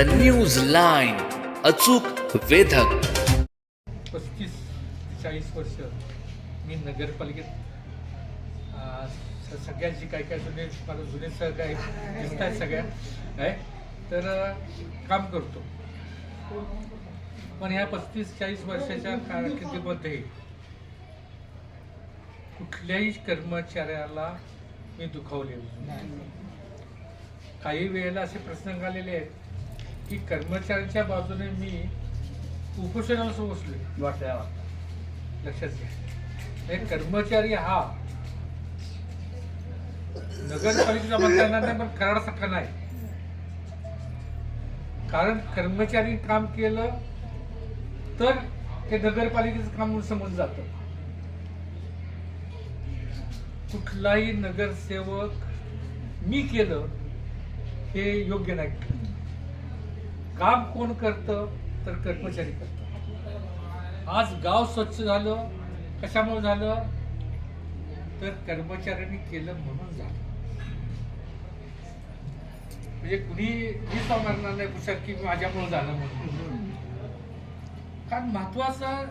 The news line अचूक वेधक. पस्तीस चाळीस वर्ष मी नगरपालिकेत सगळ्यांची काय काय जुने मला जुने सहकार्य दिसत आहेत सगळ्या काय? तर काम करतो. पण ह्या पस्तीस चाळीस वर्षाच्या कारकिर्दीमध्ये कुठल्याही कर्मचाऱ्याला मी दुखावलेलं नाही. काही वेळेला असे प्रसंग आलेले आहेत की कर्मचाऱ्यांच्या बाजूने मी उपोषणाला बसलोय लक्षात घ्या. कर्मचारी हा नगरपालिकेचा म्हणता येणार नाही पण कराडासारखा नाही. कारण कर्मचारी काम केलं तर ते नगरपालिकेचं काम म्हणून समजलं जातं. कुठलाही नगरसेवक मी केलं हे योग्य नाही. काम कोण करतं? तर कर्मचारी करतात. आज गाव स्वच्छ झालं. कशामुळे झालं? तर कर्मचाऱ्यांनी केलं म्हणून झालं. म्हणजे कुणी मीच मारणार नाही पुषात की माझ्यामुळे झालं म्हणून. कारण महत्वाचं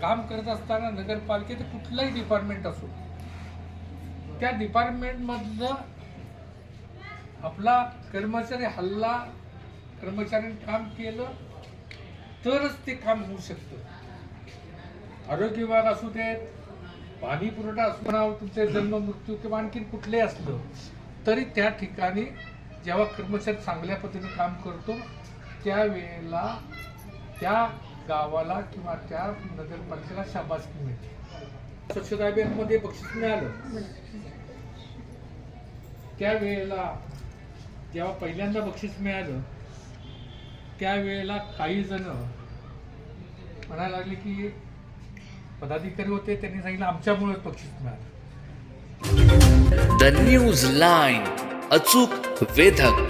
काम करत असताना नगरपालिकेत कुठलंही डिपार्टमेंट असो त्या डिपार्टमेंटमधलं आपला कर्मचारी हल्ला कर्मचाऱ्यांनी काम केलं तरच ते काम होऊ शकतं. आरोग्य विभाग असू देत पाणी पुरवठा असू म्हणा तुमचे जन्म मृत्यू किंवा आणखीन कुठलेही असलं तरी त्या ठिकाणी जेव्हा कर्मचारी चांगल्या पद्धतीने काम करतो त्यावेळेला त्या गावाला किंवा त्या नगरपालिकेला शाबासकी मिळते. स्वच्छता अभियानमध्ये बक्षीस मिळालं. त्यावेळेला जेव्हा पहिल्यांदा बक्षीस मिळालं त्यावेळेला काही जण म्हणायला लागले की पदाधिकारी होते त्यांनी सांगितलं आमच्यामुळेच बक्षीस मिळालं. द न्यूज लाईन अचूक वेधक.